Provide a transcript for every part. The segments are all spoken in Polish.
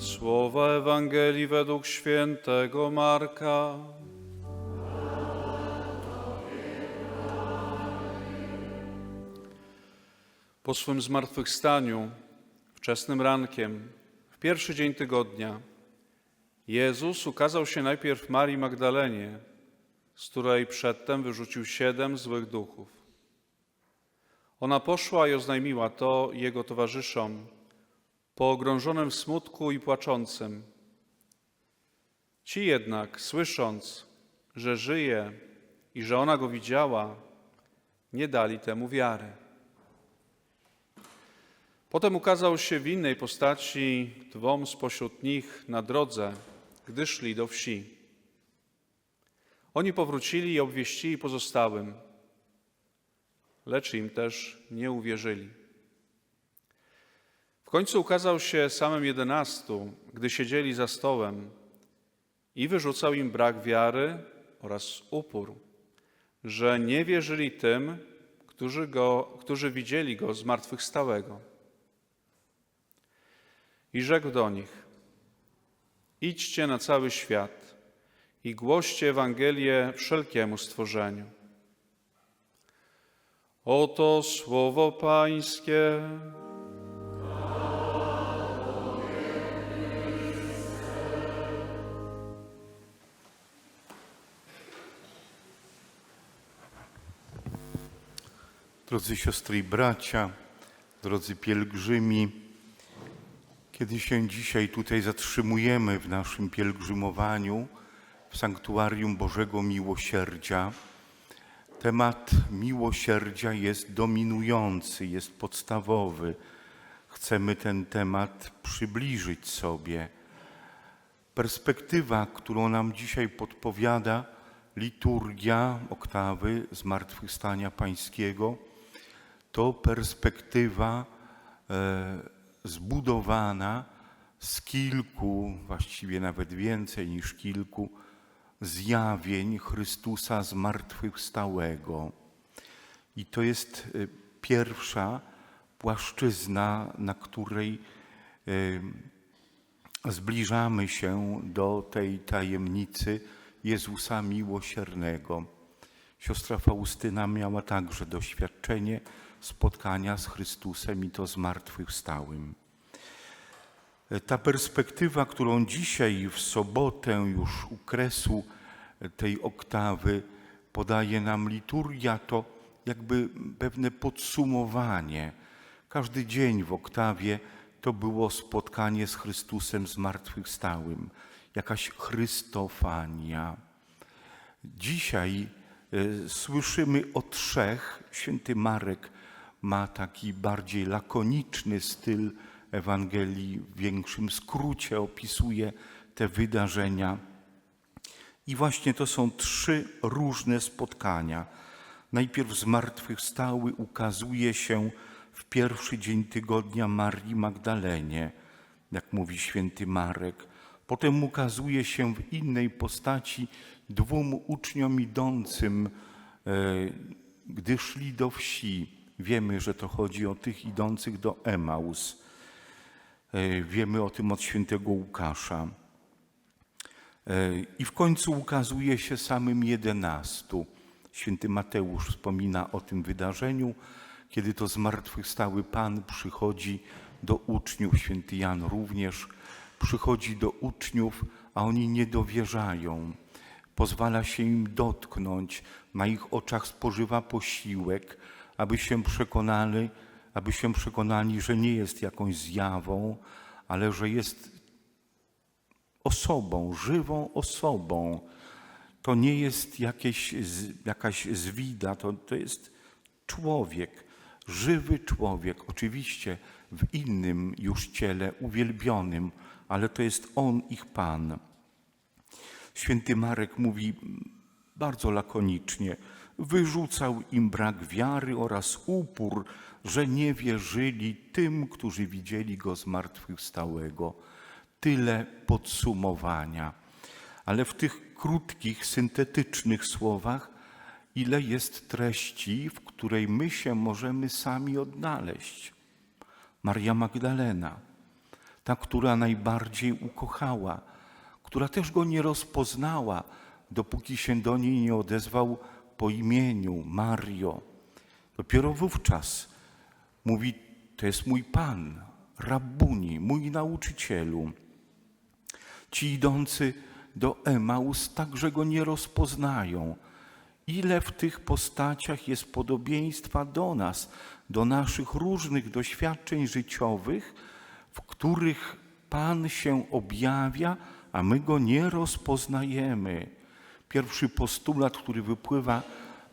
Słowa Ewangelii według świętego Marka. Po swym zmartwychwstaniu, wczesnym rankiem, w pierwszy dzień tygodnia, Jezus ukazał się najpierw Marii Magdalenie, z której przedtem wyrzucił siedem złych duchów. Ona poszła i oznajmiła to jego towarzyszom, pogrążonym w smutku i płaczącym. Ci jednak, słysząc, że żyje i że ona go widziała, nie dali temu wiary. Potem ukazał się w innej postaci dwom spośród nich na drodze, gdy szli do wsi. Oni powrócili i obwieścili pozostałym, lecz im też nie uwierzyli. W końcu ukazał się samym jedenastu, gdy siedzieli za stołem i wyrzucał im brak wiary oraz upór, że nie wierzyli tym, którzy, go, którzy widzieli go zmartwychwstałego. I rzekł do nich: Idźcie na cały świat i głoście Ewangelię wszelkiemu stworzeniu. Oto słowo Pańskie. Drodzy siostry i bracia, drodzy pielgrzymi, kiedy się dzisiaj tutaj zatrzymujemy w naszym pielgrzymowaniu w Sanktuarium Bożego Miłosierdzia, temat miłosierdzia jest dominujący, jest podstawowy. Chcemy ten temat przybliżyć sobie. Perspektywa, którą nam dzisiaj podpowiada liturgia oktawy Zmartwychwstania Pańskiego, to perspektywa e, zbudowana z kilku, właściwie nawet więcej niż kilku, zjawień Chrystusa zmartwychwstałego. I to jest e, pierwsza płaszczyzna, na której e, zbliżamy się do tej tajemnicy Jezusa Miłosiernego. Siostra Faustyna miała także doświadczenie spotkania z Chrystusem i to zmartwychwstałym. Ta perspektywa, którą dzisiaj w sobotę już u kresu tej oktawy podaje nam liturgia, to jakby pewne podsumowanie. Każdy dzień w oktawie to było spotkanie z Chrystusem zmartwychwstałym, jakaś Chrystofania. Dzisiaj e, słyszymy o trzech. Święty Marek ma taki bardziej lakoniczny styl Ewangelii, w większym skrócie opisuje te wydarzenia. I właśnie to są trzy różne spotkania. Najpierw zmartwychwstały ukazuje się w pierwszy dzień tygodnia Marii Magdalenie, jak mówi święty Marek. Potem ukazuje się w innej postaci dwóm uczniom idącym, e, gdy szli do wsi. Wiemy, że to chodzi o tych idących do Emaus. E, Wiemy o tym od świętego Łukasza. E, I w końcu ukazuje się samym jedenastu. Święty Mateusz wspomina o tym wydarzeniu, kiedy to zmartwychwstały Pan przychodzi do uczniów, święty Jan również przychodzi do uczniów, a oni nie dowierzają. Pozwala się im dotknąć, na ich oczach spożywa posiłek, aby się przekonali, aby się przekonali, że nie jest jakąś zjawą, ale że jest osobą, żywą osobą. To nie jest jakieś, jakaś zwida, to, to jest człowiek, żywy człowiek, oczywiście w innym już ciele, uwielbionym, ale to jest On, ich Pan. Święty Marek mówi bardzo lakonicznie: Wyrzucał im brak wiary oraz upór, że nie wierzyli tym, którzy widzieli go zmartwychwstałego. Tyle podsumowania. Ale w tych krótkich, syntetycznych słowach, ile jest treści, w której my się możemy sami odnaleźć. Maria Magdalena. ta, która najbardziej ukochała, która też go nie rozpoznała, dopóki się do niej nie odezwał po imieniu Mario. Dopiero wówczas mówi: To jest mój Pan, Rabbuni, mój nauczycielu. Ci idący do Emaus także go nie rozpoznają. Ile w tych postaciach jest podobieństwa do nas, do naszych różnych doświadczeń życiowych, w których Pan się objawia, a my go nie rozpoznajemy. Pierwszy postulat, który wypływa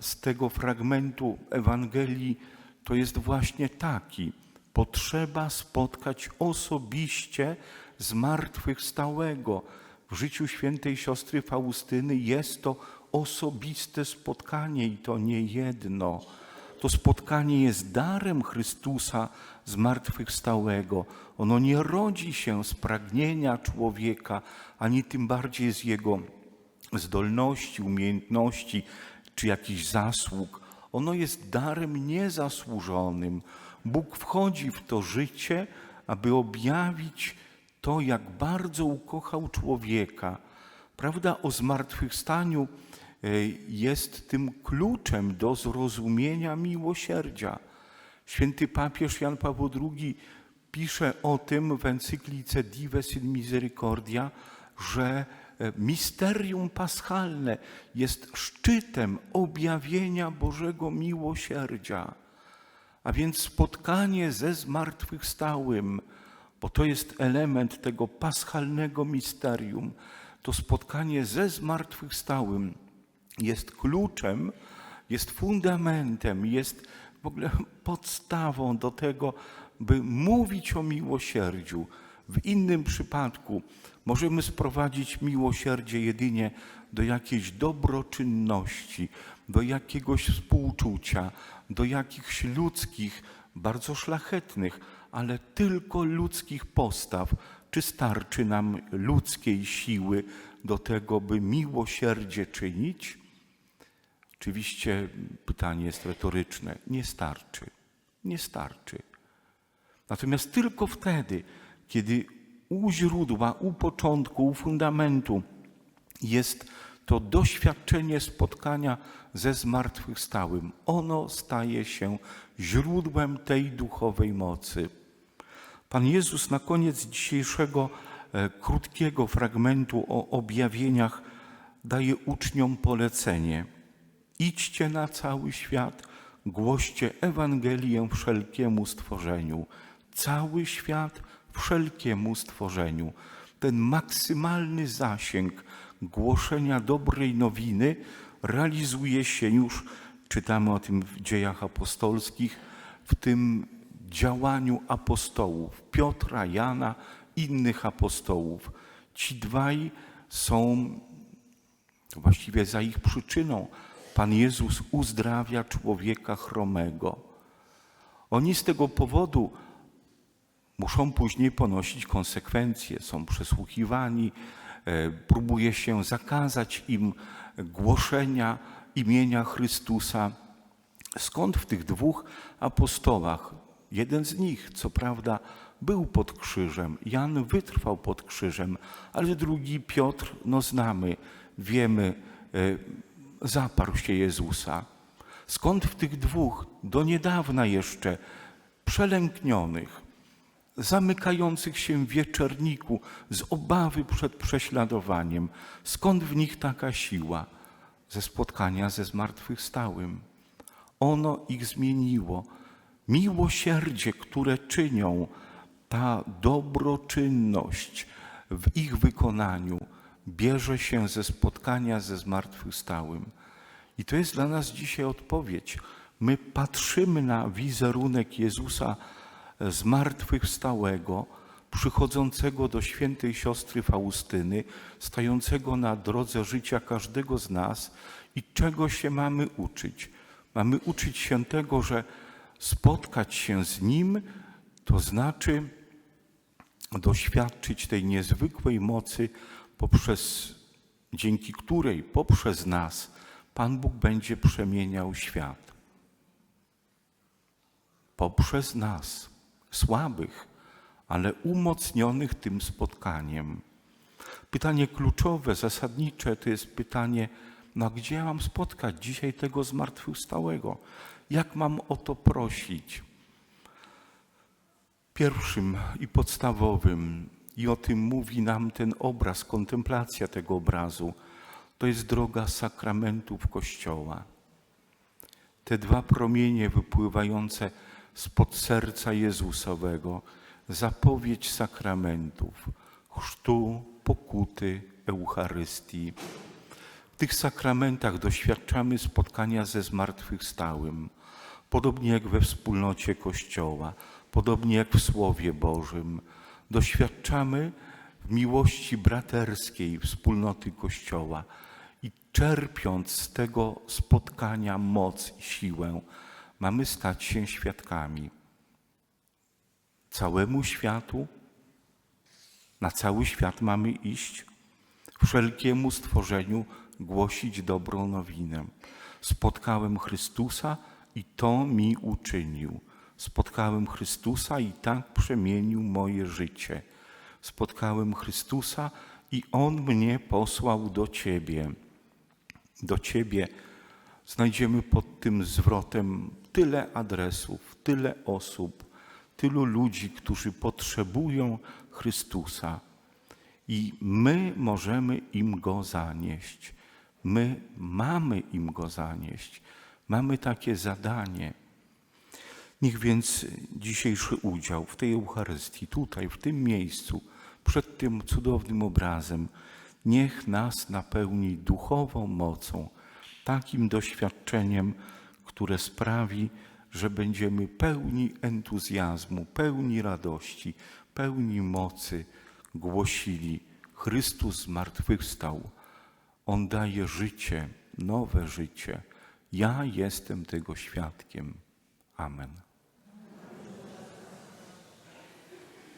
z tego fragmentu Ewangelii, to jest właśnie taki: potrzeba spotkać osobiście zmartwychwstałego. W życiu świętej siostry Faustyny jest to osobiste spotkanie i to nie jedno. To spotkanie jest darem Chrystusa zmartwychwstałego. Ono nie rodzi się z pragnienia człowieka, ani tym bardziej z jego zdolności, umiejętności czy jakichś zasług. Ono jest darem niezasłużonym. Bóg wchodzi w to życie, aby objawić to, jak bardzo ukochał człowieka. Prawda o zmartwychwstaniu e, jest tym kluczem do zrozumienia miłosierdzia. Święty papież Jan Paweł II pisze o tym w encyklice Dives in Misericordia, że misterium paschalne jest szczytem objawienia Bożego miłosierdzia. A więc spotkanie ze zmartwychwstałym, bo to jest element tego paschalnego misterium, to spotkanie ze zmartwychwstałym jest kluczem, jest fundamentem, jest w ogóle podstawą do tego, by mówić o miłosierdziu. W innym przypadku możemy sprowadzić miłosierdzie jedynie do jakiejś dobroczynności, do jakiegoś współczucia, do jakichś ludzkich, bardzo szlachetnych, ale tylko ludzkich postaw. Czy starczy nam ludzkiej siły do tego, by miłosierdzie czynić? Oczywiście pytanie jest retoryczne. Nie starczy. Nie starczy. Natomiast tylko wtedy, kiedy u źródła, u początku, u fundamentu jest to doświadczenie spotkania ze zmartwychwstałym, ono staje się źródłem tej duchowej mocy. Pan Jezus na koniec dzisiejszego e, krótkiego fragmentu o objawieniach daje uczniom polecenie. Idźcie na cały świat, głoście Ewangelię wszelkiemu stworzeniu. Cały świat wszelkiemu stworzeniu. Ten maksymalny zasięg głoszenia dobrej nowiny realizuje się już, czytamy o tym w dziejach apostolskich, w tym działaniu apostołów Piotra, Jana, innych apostołów. Ci dwaj są właściwie za ich przyczyną. Pan Jezus uzdrawia człowieka chromego. Oni z tego powodu muszą później ponosić konsekwencje, są przesłuchiwani, e, próbuje się zakazać im głoszenia imienia Chrystusa. Skąd w tych dwóch apostołach, jeden z nich, co prawda, był pod krzyżem, Jan wytrwał pod krzyżem, ale drugi Piotr, no znamy, wiemy, e, zaparł się Jezusa. Skąd w tych dwóch, do niedawna jeszcze, przelęknionych, zamykających się w wieczerniku z obawy przed prześladowaniem. Skąd w nich taka siła? Ze spotkania ze zmartwychwstałym. Ono ich zmieniło. Miłosierdzie, które czynią, ta dobroczynność w ich wykonaniu bierze się ze spotkania ze zmartwychwstałym. I to jest dla nas dzisiaj odpowiedź. My patrzymy na wizerunek Jezusa zmartwychwstałego, przychodzącego do świętej siostry Faustyny, stającego na drodze życia każdego z nas i czego się mamy uczyć. Mamy uczyć się tego, że spotkać się z Nim to znaczy doświadczyć tej niezwykłej mocy, poprzez, dzięki której poprzez nas Pan Bóg będzie przemieniał świat. Poprzez nas słabych, ale umocnionych tym spotkaniem. Pytanie kluczowe, zasadnicze to jest pytanie, no gdzie mam spotkać dzisiaj tego zmartwychwstałego? Jak mam o to prosić? Pierwszym i podstawowym, i o tym mówi nam ten obraz, kontemplacja tego obrazu, to jest droga sakramentów Kościoła. Te dwa promienie wypływające spod serca Jezusowego, zapowiedź sakramentów, chrztu, pokuty, Eucharystii. W tych sakramentach doświadczamy spotkania ze zmartwychwstałym, podobnie jak we wspólnocie Kościoła, podobnie jak w Słowie Bożym. Doświadczamy w miłości braterskiej wspólnoty Kościoła i czerpiąc z tego spotkania moc i siłę, mamy stać się świadkami całemu światu. Na cały świat mamy iść, wszelkiemu stworzeniu głosić dobrą nowinę. Spotkałem Chrystusa i to mi uczynił. Spotkałem Chrystusa i tak przemienił moje życie. Spotkałem Chrystusa i On mnie posłał do Ciebie. Do Ciebie znajdziemy pod tym zwrotem tyle adresów, tyle osób, tylu ludzi, którzy potrzebują Chrystusa. I my możemy im go zanieść. My mamy im go zanieść. Mamy takie zadanie. Niech więc dzisiejszy udział w tej Eucharystii, tutaj, w tym miejscu, przed tym cudownym obrazem, niech nas napełni duchową mocą, takim doświadczeniem, które sprawi, że będziemy pełni entuzjazmu, pełni radości, pełni mocy głosili: Chrystus zmartwychwstał. On daje życie, nowe życie. Ja jestem tego świadkiem. Amen.